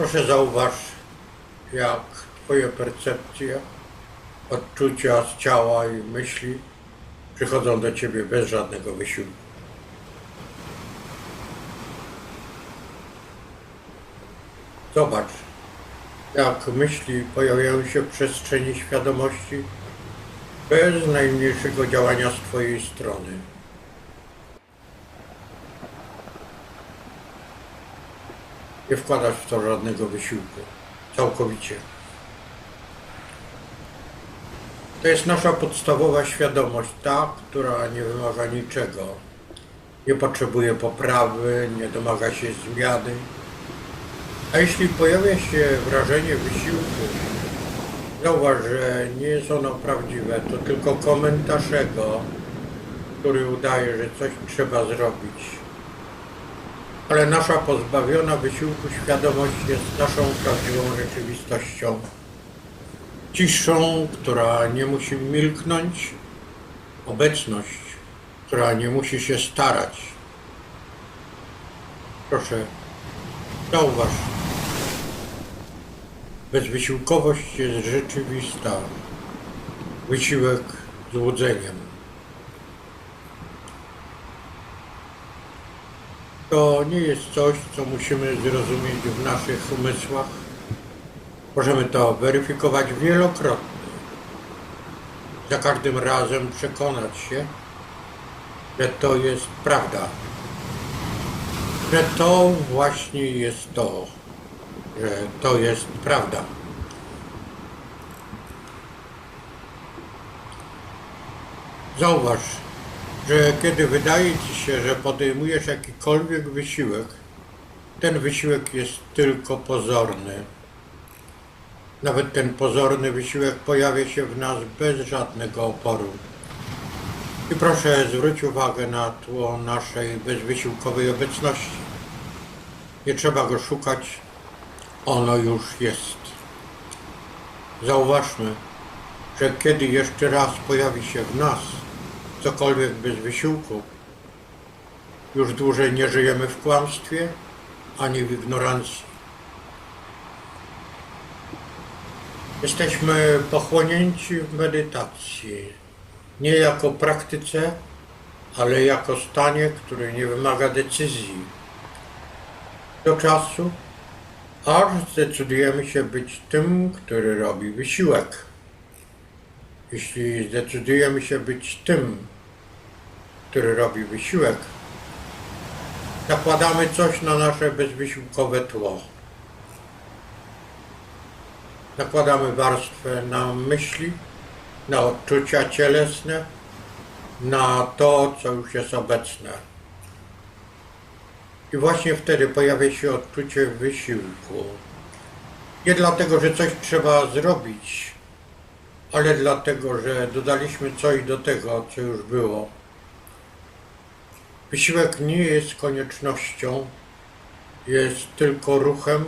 Proszę zauważ, jak Twoje percepcje, odczucia z ciała i myśli przychodzą do Ciebie bez żadnego wysiłku. Zobacz, jak myśli pojawiają się w przestrzeni świadomości bez najmniejszego działania z Twojej strony. Nie wkładasz w to żadnego wysiłku. Całkowicie. To jest nasza podstawowa świadomość, ta, która nie wymaga niczego. Nie potrzebuje poprawy, nie domaga się zmiany. A jeśli pojawia się wrażenie wysiłku, zauważ, że nie jest ono prawdziwe, to tylko komentarz ego, który udaje, że coś trzeba zrobić. Ale nasza pozbawiona wysiłku świadomość jest naszą prawdziwą rzeczywistością. Ciszą, która nie musi milknąć, obecność, która nie musi się starać. Proszę, zauważ, bezwysiłkowość jest rzeczywista, wysiłek złudzeniem. To nie jest coś, co musimy zrozumieć w naszych umysłach. Możemy to weryfikować wielokrotnie. Za każdym razem przekonać się, że to jest prawda. Że to właśnie jest to, że to jest prawda. Zauważ, że kiedy wydaje Ci się, że podejmujesz jakikolwiek wysiłek, ten wysiłek jest tylko pozorny. Nawet ten pozorny wysiłek pojawia się w nas bez żadnego oporu. I proszę zwróć uwagę na tło naszej bezwysiłkowej obecności. Nie trzeba go szukać, ono już jest. Zauważmy, że kiedy jeszcze raz pojawi się w nas cokolwiek bez wysiłku, już dłużej nie żyjemy w kłamstwie ani w ignorancji. Jesteśmy pochłonięci w medytacji, nie jako praktyce, ale jako stanie, które nie wymaga decyzji. Do czasu, aż zdecydujemy się być tym, który robi wysiłek. Jeśli zdecydujemy się być tym, który robi wysiłek, nakładamy coś na nasze bezwysiłkowe tło. Nakładamy warstwę na myśli, na odczucia cielesne, na to, co już jest obecne. I właśnie wtedy pojawia się odczucie wysiłku. Nie dlatego, że coś trzeba zrobić, ale dlatego, że dodaliśmy coś do tego, co już było. Wysiłek nie jest koniecznością, jest tylko ruchem,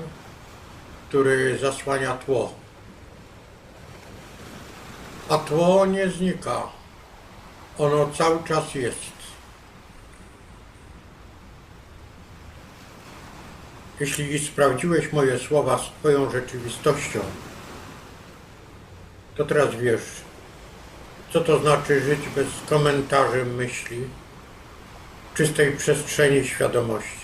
który zasłania tło. A tło nie znika. Ono cały czas jest. Jeśli sprawdziłeś moje słowa z Twoją rzeczywistością, to teraz wiesz, co to znaczy żyć bez komentarzy myśli, czystej przestrzeni świadomości.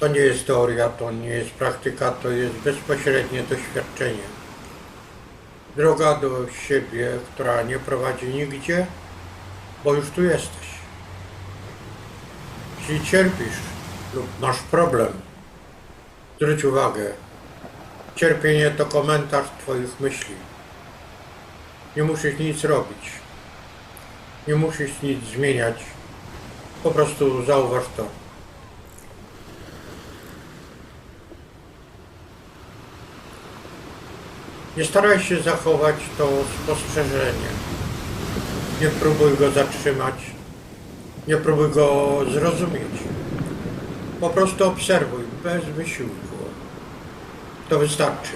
To nie jest teoria, to nie jest praktyka, to jest bezpośrednie doświadczenie. Droga do siebie, która nie prowadzi nigdzie, bo już tu jesteś. Jeśli cierpisz lub masz problem, zwróć uwagę, cierpienie to komentarz Twoich myśli. Nie musisz nic robić. Nie musisz nic zmieniać. Po prostu zauważ to. Nie staraj się zachować to spostrzeżenie. Nie próbuj go zatrzymać. Nie próbuj go zrozumieć. Po prostu obserwuj, bez wysiłku. To wystarczy.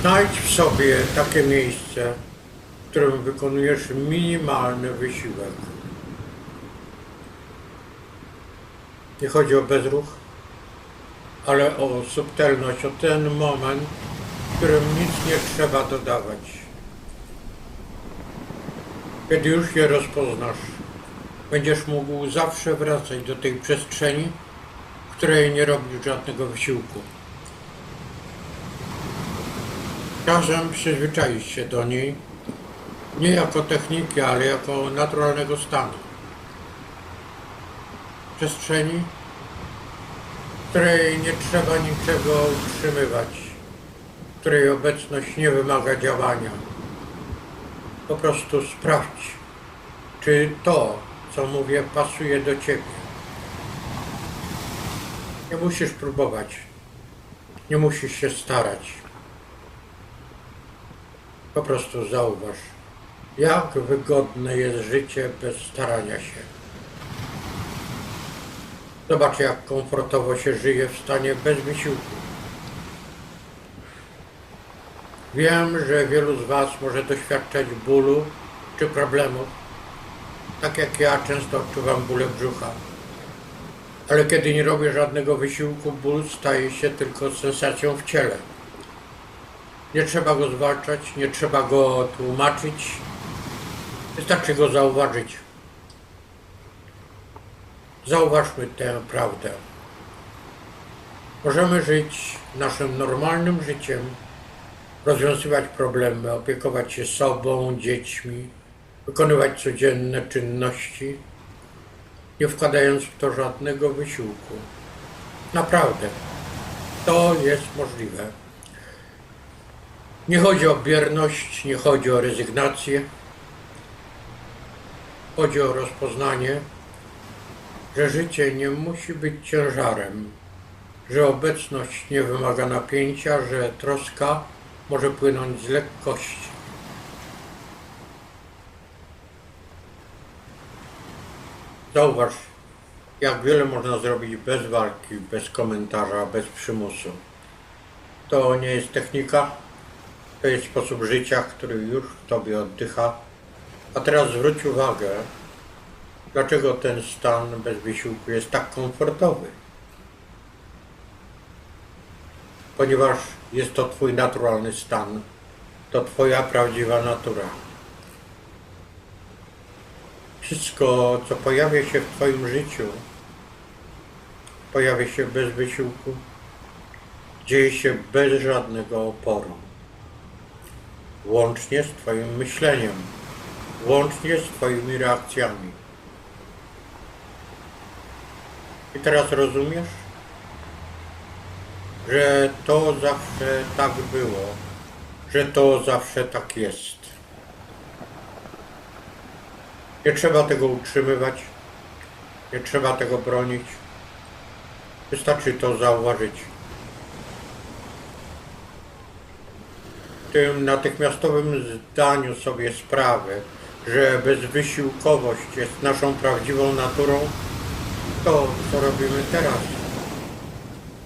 Znajdź w sobie takie miejsce, w którym wykonujesz minimalny wysiłek. Nie chodzi o bezruch, ale o subtelność, o ten moment, w którym nic nie trzeba dodawać. Kiedy już je rozpoznasz, będziesz mógł zawsze wracać do tej przestrzeni, której nie robisz żadnego wysiłku. Czasem przyzwyczaić się do niej, nie jako techniki, ale jako naturalnego stanu. Przestrzeni, której nie trzeba niczego utrzymywać, której obecność nie wymaga działania. Po prostu sprawdź, czy to, co mówię, pasuje do ciebie. Nie musisz próbować, nie musisz się starać. Po prostu zauważ, jak wygodne jest życie bez starania się. Zobacz, jak komfortowo się żyje w stanie bez wysiłku. Wiem, że wielu z Was może doświadczać bólu czy problemów, tak jak ja często odczuwam bóle brzucha. Ale kiedy nie robię żadnego wysiłku, ból staje się tylko sensacją w ciele. Nie trzeba go zwalczać, nie trzeba go tłumaczyć. Wystarczy go zauważyć. Zauważmy tę prawdę. Możemy żyć naszym normalnym życiem, rozwiązywać problemy, opiekować się sobą, dziećmi, wykonywać codzienne czynności, nie wkładając w to żadnego wysiłku. Naprawdę, to jest możliwe. Nie chodzi o bierność, nie chodzi o rezygnację. Chodzi o rozpoznanie, że życie nie musi być ciężarem, że obecność nie wymaga napięcia, że troska może płynąć z lekkości. Zauważ, jak wiele można zrobić bez walki, bez komentarza, bez przymusu. To nie jest technika, to jest sposób życia, który już w tobie oddycha. A teraz zwróć uwagę, dlaczego ten stan bez wysiłku jest tak komfortowy. Ponieważ jest to twój naturalny stan, to twoja prawdziwa natura. Wszystko, co pojawia się w twoim życiu, pojawia się bez wysiłku, dzieje się bez żadnego oporu łącznie z Twoim myśleniem, łącznie z Twoimi reakcjami. I teraz rozumiesz, że to zawsze tak było, że to zawsze tak jest. Nie trzeba tego utrzymywać, nie trzeba tego bronić. Wystarczy to zauważyć. tym natychmiastowym zdaniu sobie sprawy, że bezwysiłkowość jest naszą prawdziwą naturą, to co robimy teraz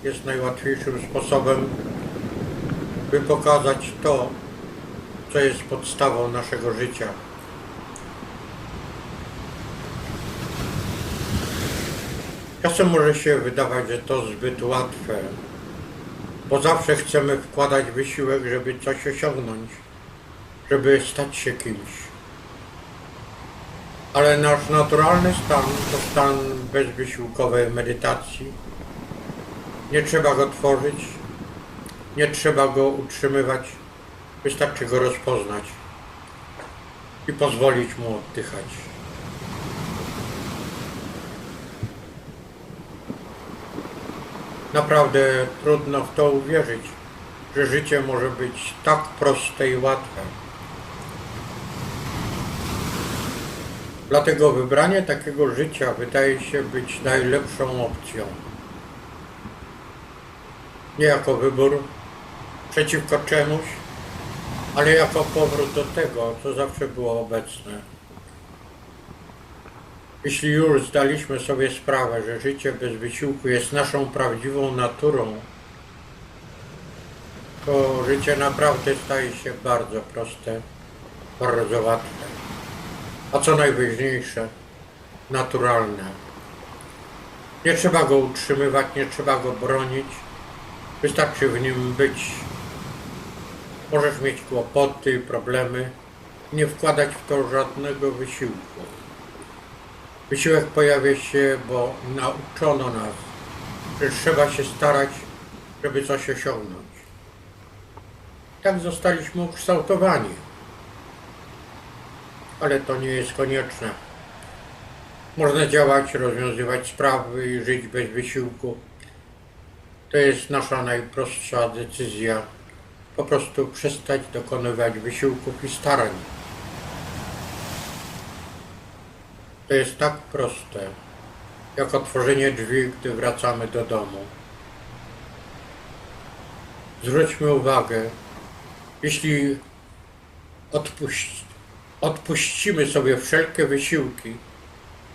jest najłatwiejszym sposobem, by pokazać to, co jest podstawą naszego życia. Czasem może się wydawać, że to zbyt łatwe, bo zawsze chcemy wkładać wysiłek, żeby coś osiągnąć, żeby stać się kimś. Ale nasz naturalny stan to stan bezwysiłkowej medytacji. Nie trzeba go tworzyć, nie trzeba go utrzymywać, wystarczy go rozpoznać i pozwolić mu oddychać. Naprawdę trudno w to uwierzyć, że życie może być tak proste i łatwe. Dlatego wybranie takiego życia wydaje się być najlepszą opcją. Nie jako wybór przeciwko czemuś, ale jako powrót do tego, co zawsze było obecne. Jeśli już zdaliśmy sobie sprawę, że życie bez wysiłku jest naszą prawdziwą naturą, to życie naprawdę staje się bardzo proste, bardzo łatwe, a co najważniejsze, naturalne. Nie trzeba go utrzymywać, nie trzeba go bronić. Wystarczy w nim być. Możesz mieć kłopoty, problemy. Nie wkładać w to żadnego wysiłku. Wysiłek pojawia się, bo nauczono nas, że trzeba się starać, żeby coś osiągnąć. Tak zostaliśmy ukształtowani. Ale to nie jest konieczne. Można działać, rozwiązywać sprawy i żyć bez wysiłku. To jest nasza najprostsza decyzja. Po prostu przestać dokonywać wysiłków i starań. To jest tak proste, jak otworzenie drzwi, gdy wracamy do domu. Zwróćmy uwagę, jeśli odpuści, odpuścimy sobie wszelkie wysiłki,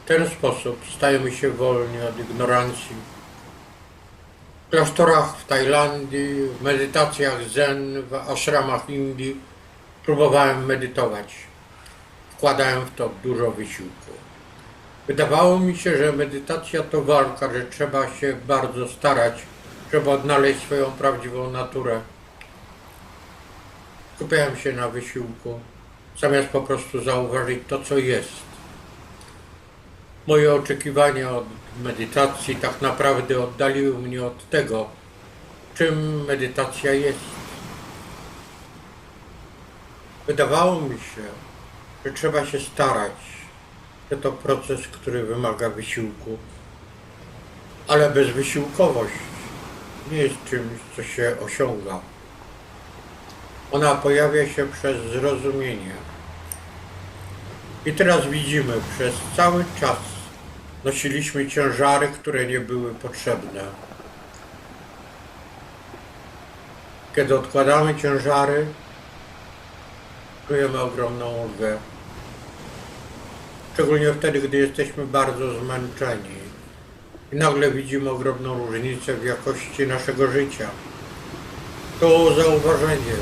w ten sposób stajemy się wolni od ignorancji. W klasztorach w Tajlandii, w medytacjach zen, w ashramach Indii próbowałem medytować. Wkładałem w to dużo wysiłku. Wydawało mi się, że medytacja to walka, że trzeba się bardzo starać, żeby odnaleźć swoją prawdziwą naturę. Skupiałem się na wysiłku, zamiast po prostu zauważyć to, co jest. Moje oczekiwania od medytacji tak naprawdę oddaliły mnie od tego, czym medytacja jest. Wydawało mi się, że trzeba się starać, że to proces, który wymaga wysiłku, ale bezwysiłkowość nie jest czymś, co się osiąga. Ona pojawia się przez zrozumienie. I teraz widzimy, przez cały czas nosiliśmy ciężary, które nie były potrzebne. Kiedy odkładamy ciężary, czujemy ogromną ulgę. Szczególnie wtedy, gdy jesteśmy bardzo zmęczeni i nagle widzimy ogromną różnicę w jakości naszego życia. To zauważenie,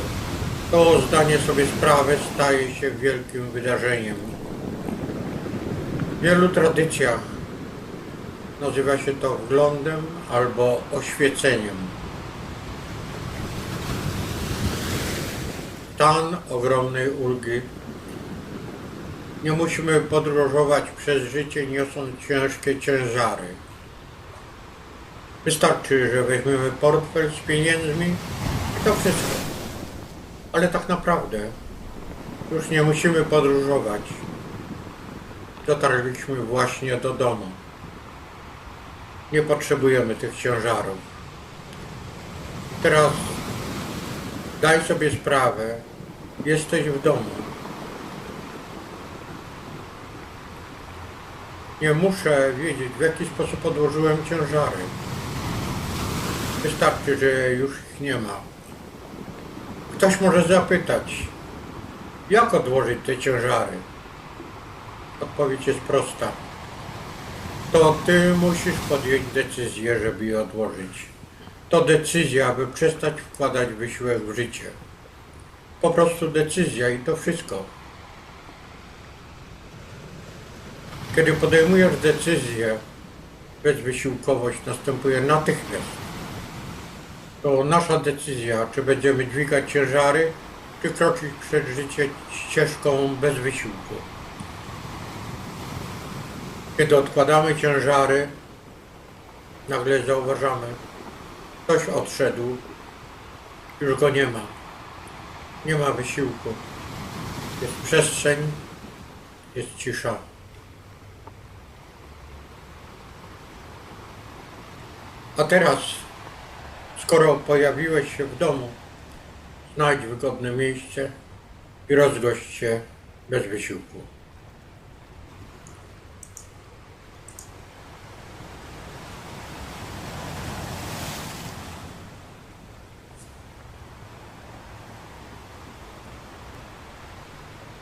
to zdanie sobie sprawy staje się wielkim wydarzeniem. W wielu tradycjach nazywa się to wglądem albo oświeceniem. Stan ogromnej ulgi. Nie musimy podróżować przez życie niosąc ciężkie ciężary. Wystarczy, że weźmiemy portfel z pieniędzmi i to wszystko. Ale tak naprawdę już nie musimy podróżować. Dotarliśmy właśnie do domu. Nie potrzebujemy tych ciężarów. Teraz daj sobie sprawę, jesteś w domu. Nie muszę wiedzieć, w jaki sposób odłożyłem ciężary. Wystarczy, że już ich nie ma. Ktoś może zapytać, jak odłożyć te ciężary? Odpowiedź jest prosta. To ty musisz podjąć decyzję, żeby je odłożyć. To decyzja, aby przestać wkładać wysiłek w życie. Po prostu decyzja i to wszystko. Kiedy podejmujesz decyzję, bezwysiłkowość następuje natychmiast. To nasza decyzja, czy będziemy dźwigać ciężary, czy kroczyć przed życie ścieżką bez wysiłku. Kiedy odkładamy ciężary, nagle zauważamy, ktoś odszedł, już go nie ma. Nie ma wysiłku. Jest przestrzeń, jest cisza. A teraz, skoro pojawiłeś się w domu, znajdź wygodne miejsce i rozgość się bez wysiłku.